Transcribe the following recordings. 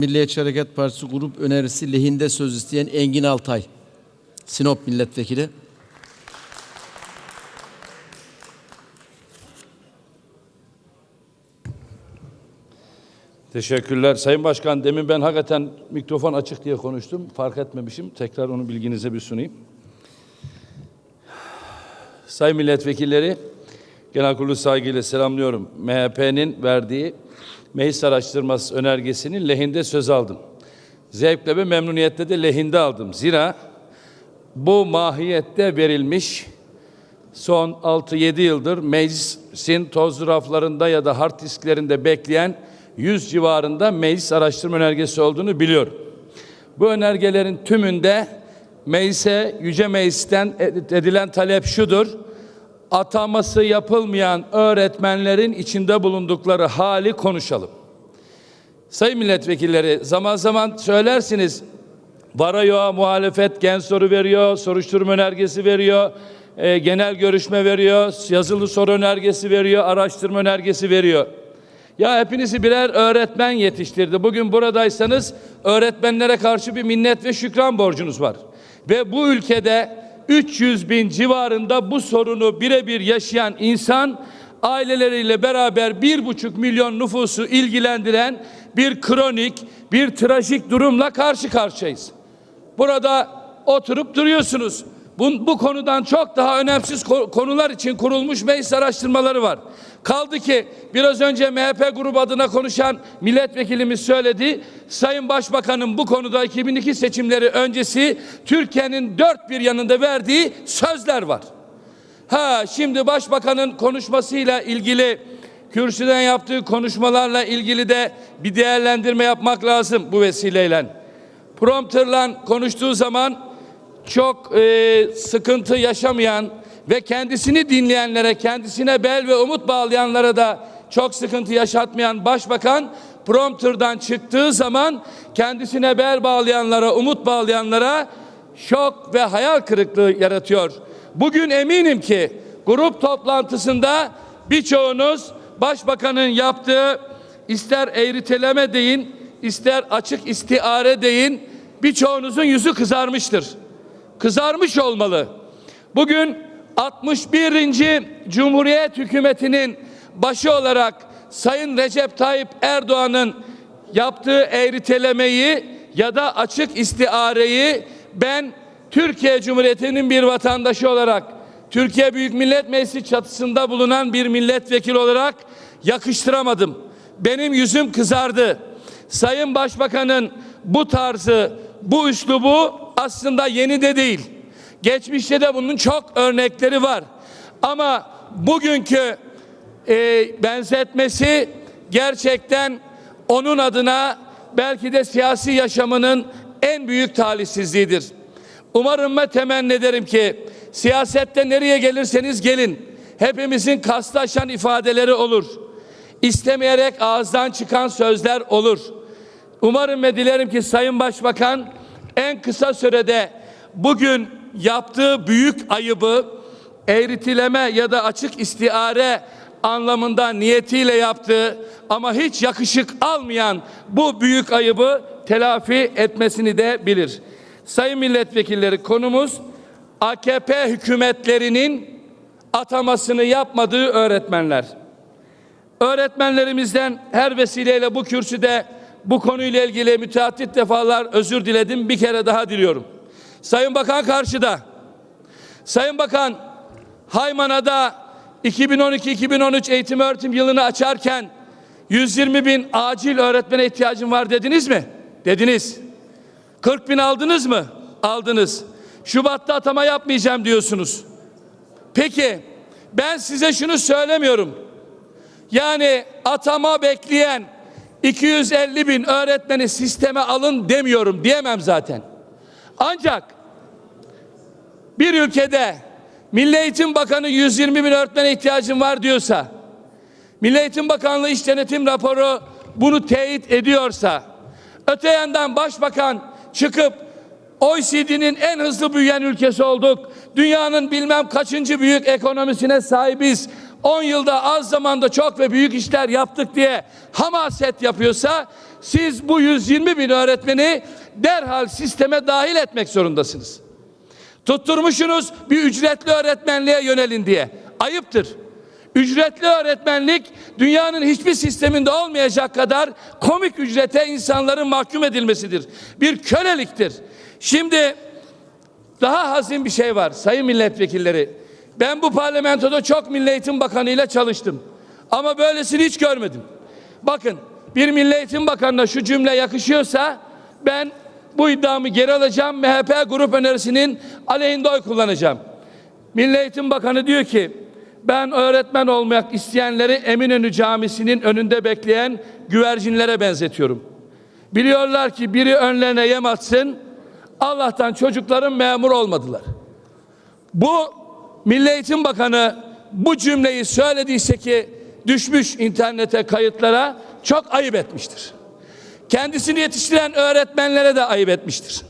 Milliyetçi Hareket Partisi grup önerisi lehinde söz isteyen Engin Altay. Sinop milletvekili. Teşekkürler. Sayın Başkan demin ben hakikaten mikrofon açık diye konuştum. Fark etmemişim. Tekrar onu bilginize bir sunayım. Sayın milletvekilleri, genel kurulu saygıyla selamlıyorum. MHP'nin verdiği meclis araştırması önergesinin lehinde söz aldım. Zevkle ve memnuniyetle de lehinde aldım. Zira bu mahiyette verilmiş son 6-7 yıldır meclisin toz raflarında ya da hard disklerinde bekleyen 100 civarında meclis araştırma önergesi olduğunu biliyorum. Bu önergelerin tümünde meclise, yüce meclisten edilen talep şudur. Ataması yapılmayan öğretmenlerin içinde bulundukları hali konuşalım. Sayın milletvekilleri zaman zaman söylersiniz Varıyor muhalefet gen soru veriyor, soruşturma önergesi veriyor, e, genel görüşme veriyor, yazılı soru önergesi veriyor, araştırma önergesi veriyor. Ya hepinizi birer öğretmen yetiştirdi. Bugün buradaysanız öğretmenlere karşı bir minnet ve şükran borcunuz var. Ve bu ülkede 300 bin civarında bu sorunu birebir yaşayan insan aileleriyle beraber bir buçuk milyon nüfusu ilgilendiren bir kronik, bir trajik durumla karşı karşıyayız. Burada oturup duruyorsunuz. Bu, bu konudan çok daha önemsiz ko- konular için kurulmuş meclis araştırmaları var. Kaldı ki biraz önce MHP grubu adına konuşan milletvekilimiz söyledi. Sayın Başbakan'ın bu konuda 2002 seçimleri öncesi Türkiye'nin dört bir yanında verdiği sözler var. Ha şimdi başbakanın konuşmasıyla ilgili kürsüden yaptığı konuşmalarla ilgili de bir değerlendirme yapmak lazım bu vesileyle. Prompterla konuştuğu zaman çok e, sıkıntı yaşamayan ve kendisini dinleyenlere, kendisine bel ve umut bağlayanlara da çok sıkıntı yaşatmayan başbakan prompterdan çıktığı zaman kendisine bel bağlayanlara, umut bağlayanlara şok ve hayal kırıklığı yaratıyor. Bugün eminim ki grup toplantısında birçoğunuz başbakanın yaptığı ister eğriteleme deyin, ister açık istiare deyin birçoğunuzun yüzü kızarmıştır. Kızarmış olmalı. Bugün 61. Cumhuriyet hükümetinin başı olarak Sayın Recep Tayyip Erdoğan'ın yaptığı eğritelemeyi ya da açık istiareyi ben Türkiye Cumhuriyeti'nin bir vatandaşı olarak Türkiye Büyük Millet Meclisi çatısında bulunan bir milletvekili olarak yakıştıramadım. Benim yüzüm kızardı. Sayın Başbakan'ın bu tarzı, bu üslubu aslında yeni de değil. Geçmişte de bunun çok örnekleri var. Ama bugünkü e, benzetmesi gerçekten onun adına belki de siyasi yaşamının en büyük talihsizliğidir. Umarım ve temenni ederim ki siyasette nereye gelirseniz gelin hepimizin kastlaşan ifadeleri olur. İstemeyerek ağızdan çıkan sözler olur. Umarım ve dilerim ki Sayın Başbakan en kısa sürede bugün yaptığı büyük ayıbı eğritileme ya da açık istiare anlamında niyetiyle yaptığı ama hiç yakışık almayan bu büyük ayıbı telafi etmesini de bilir. Sayın milletvekilleri konumuz AKP hükümetlerinin atamasını yapmadığı öğretmenler. Öğretmenlerimizden her vesileyle bu kürsüde bu konuyla ilgili müteaddit defalar özür diledim. Bir kere daha diliyorum. Sayın Bakan karşıda. Sayın Bakan Haymana'da 2012-2013 eğitim öğretim yılını açarken 120 bin acil öğretmene ihtiyacım var dediniz mi? Dediniz. 40 bin aldınız mı? Aldınız. Şubat'ta atama yapmayacağım diyorsunuz. Peki ben size şunu söylemiyorum. Yani atama bekleyen 250 bin öğretmeni sisteme alın demiyorum diyemem zaten. Ancak bir ülkede Milli Eğitim Bakanı 120 bin öğretmene ihtiyacım var diyorsa, Milli Eğitim Bakanlığı İş Denetim raporu bunu teyit ediyorsa, öte yandan Başbakan çıkıp OECD'nin en hızlı büyüyen ülkesi olduk. Dünyanın bilmem kaçıncı büyük ekonomisine sahibiz. 10 yılda az zamanda çok ve büyük işler yaptık diye hamaset yapıyorsa siz bu 120 bin öğretmeni derhal sisteme dahil etmek zorundasınız. Tutturmuşsunuz bir ücretli öğretmenliğe yönelin diye. Ayıptır. Ücretli öğretmenlik dünyanın hiçbir sisteminde olmayacak kadar komik ücrete insanların mahkum edilmesidir. Bir köleliktir. Şimdi daha hazin bir şey var sayın milletvekilleri. Ben bu parlamentoda çok Milli Eğitim Bakanı ile çalıştım. Ama böylesini hiç görmedim. Bakın bir Milli Eğitim Bakanı'na şu cümle yakışıyorsa ben bu iddiamı geri alacağım. MHP grup önerisinin aleyhinde oy kullanacağım. Milli Eğitim Bakanı diyor ki ben öğretmen olmak isteyenleri Eminönü Camisi'nin önünde bekleyen güvercinlere benzetiyorum. Biliyorlar ki biri önlerine yem atsın. Allah'tan çocukların memur olmadılar. Bu Milli Eğitim Bakanı bu cümleyi söylediyse ki düşmüş internete kayıtlara çok ayıp etmiştir. Kendisini yetiştiren öğretmenlere de ayıp etmiştir.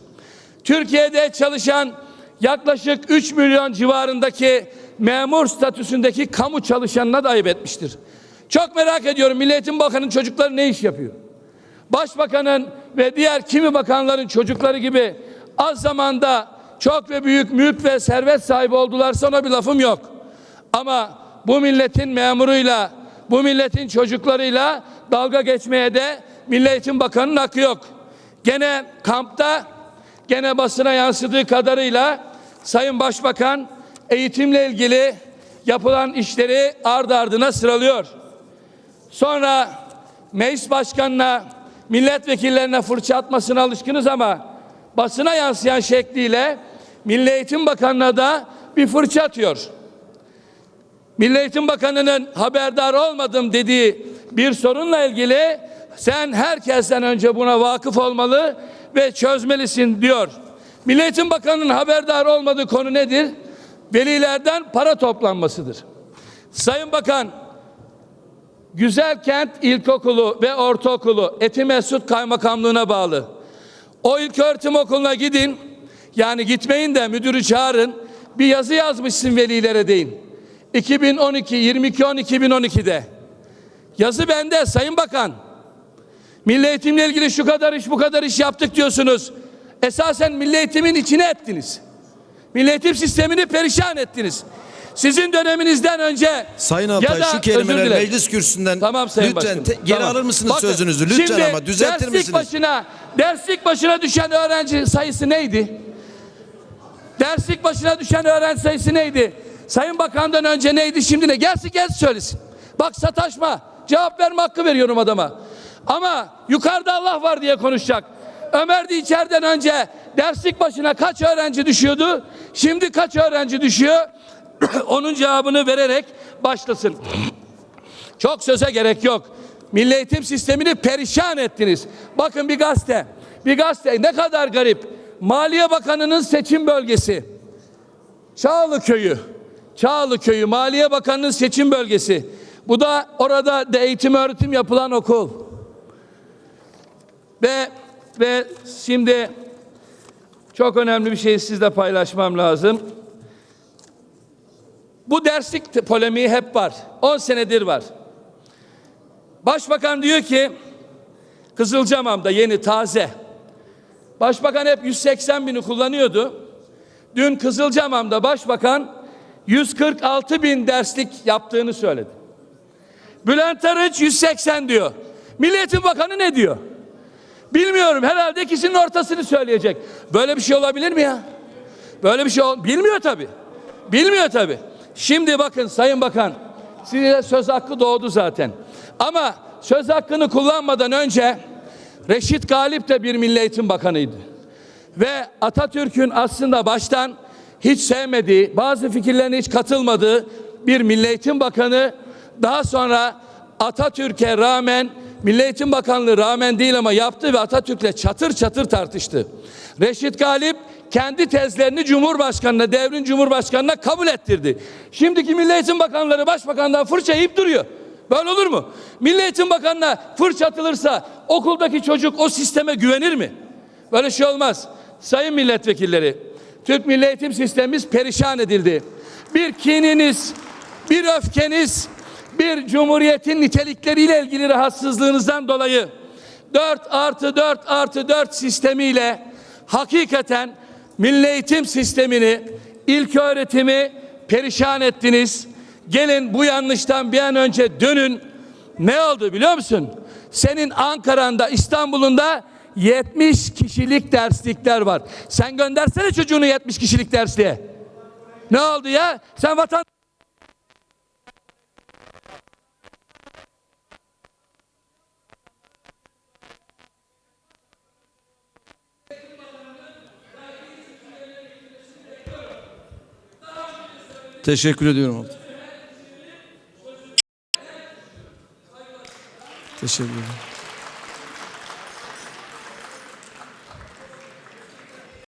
Türkiye'de çalışan yaklaşık 3 milyon civarındaki memur statüsündeki kamu çalışanına da ayıp etmiştir. Çok merak ediyorum Milli Eğitim Bakanı'nın çocukları ne iş yapıyor? Başbakanın ve diğer kimi bakanların çocukları gibi az zamanda çok ve büyük mülk ve servet sahibi oldularsa ona bir lafım yok. Ama bu milletin memuruyla, bu milletin çocuklarıyla dalga geçmeye de Milli Eğitim Bakanı'nın hakkı yok. Gene kampta, gene basına yansıdığı kadarıyla Sayın Başbakan eğitimle ilgili yapılan işleri ardı ardına sıralıyor. Sonra meclis başkanına, milletvekillerine fırça atmasına alışkınız ama basına yansıyan şekliyle Milli Eğitim Bakanı'na da bir fırça atıyor. Milli Eğitim Bakanı'nın haberdar olmadım dediği bir sorunla ilgili sen herkesten önce buna vakıf olmalı ve çözmelisin diyor. Milli Eğitim Bakanı'nın haberdar olmadığı konu nedir? Velilerden para toplanmasıdır. Sayın Bakan, Güzelkent İlkokulu ve Ortaokulu Etimesut Kaymakamlığı'na bağlı. O ilköğretim okuluna gidin. Yani gitmeyin de müdürü çağırın. Bir yazı yazmışsın velilere deyin. 2012 22 10 2012'de. Yazı bende Sayın Bakan. Milli eğitimle ilgili şu kadar iş bu kadar iş yaptık diyorsunuz. Esasen milli eğitimin içine ettiniz. Milli eğitim sistemini perişan ettiniz. Sizin döneminizden önce Sayın Altay ya da- şu kelimeler meclis kürsüsünden Tamam Sayın lütfen Başkanım. te- geri Tamam. alır mısınız Bakın, sözünüzü lütfen şimdi ama düzeltir derslik misiniz? başına derslik başına düşen öğrenci sayısı neydi? Derslik başına düşen öğrenci sayısı neydi? Sayın Bakan'dan önce neydi şimdi ne? Gelsin gelsin söylesin. Bak sataşma. Cevap verme hakkı veriyorum adama. Ama yukarıda Allah var diye konuşacak. Ömer de içeriden önce derslik başına kaç öğrenci düşüyordu? Şimdi kaç öğrenci düşüyor? Onun cevabını vererek başlasın. Çok söze gerek yok. Milli eğitim sistemini perişan ettiniz. Bakın bir gazete. Bir gazete ne kadar garip. Maliye Bakanı'nın seçim bölgesi. Çağlı Köyü. Çağlı Köyü Maliye Bakanı'nın seçim bölgesi. Bu da orada da eğitim öğretim yapılan okul. Ve ve şimdi çok önemli bir şey sizle paylaşmam lazım. Bu derslik polemiği hep var. 10 senedir var. Başbakan diyor ki Kızılcamam'da yeni taze. Başbakan hep 180 bini kullanıyordu. Dün Kızılcamam'da başbakan 146 bin derslik yaptığını söyledi. Bülent Arınç 180 diyor. Milliyetin Bakanı ne diyor? Bilmiyorum herhalde ikisinin ortasını söyleyecek. Böyle bir şey olabilir mi ya? Böyle bir şey ol bilmiyor tabi. Bilmiyor tabi. Şimdi bakın Sayın Bakan size söz hakkı doğdu zaten. Ama söz hakkını kullanmadan önce Reşit Galip de bir Milli Eğitim Bakanıydı. Ve Atatürk'ün aslında baştan hiç sevmediği, bazı fikirlerine hiç katılmadığı bir Milli Eğitim Bakanı daha sonra Atatürk'e rağmen Milli Eğitim Bakanlığı rağmen değil ama yaptı ve Atatürk'le çatır çatır tartıştı. Reşit Galip kendi tezlerini Cumhurbaşkanı'na, devrin Cumhurbaşkanı'na kabul ettirdi. Şimdiki Milli Eğitim Bakanları Başbakan'dan fırça yiyip duruyor. Böyle olur mu? Milli Eğitim Bakanı'na fırça atılırsa okuldaki çocuk o sisteme güvenir mi? Böyle şey olmaz. Sayın milletvekilleri, Türk Milli Eğitim Sistemimiz perişan edildi. Bir kininiz, bir öfkeniz, bir cumhuriyetin nitelikleriyle ilgili rahatsızlığınızdan dolayı 4 artı 4 artı 4 sistemiyle hakikaten milli eğitim sistemini, ilk öğretimi perişan ettiniz. Gelin bu yanlıştan bir an önce dönün. Ne oldu biliyor musun? Senin Ankara'nda, İstanbul'unda 70 kişilik derslikler var. Sen göndersene çocuğunu 70 kişilik dersliğe. Ne oldu ya? Sen vatan Teşekkür ediyorum. Teşekkür ederim.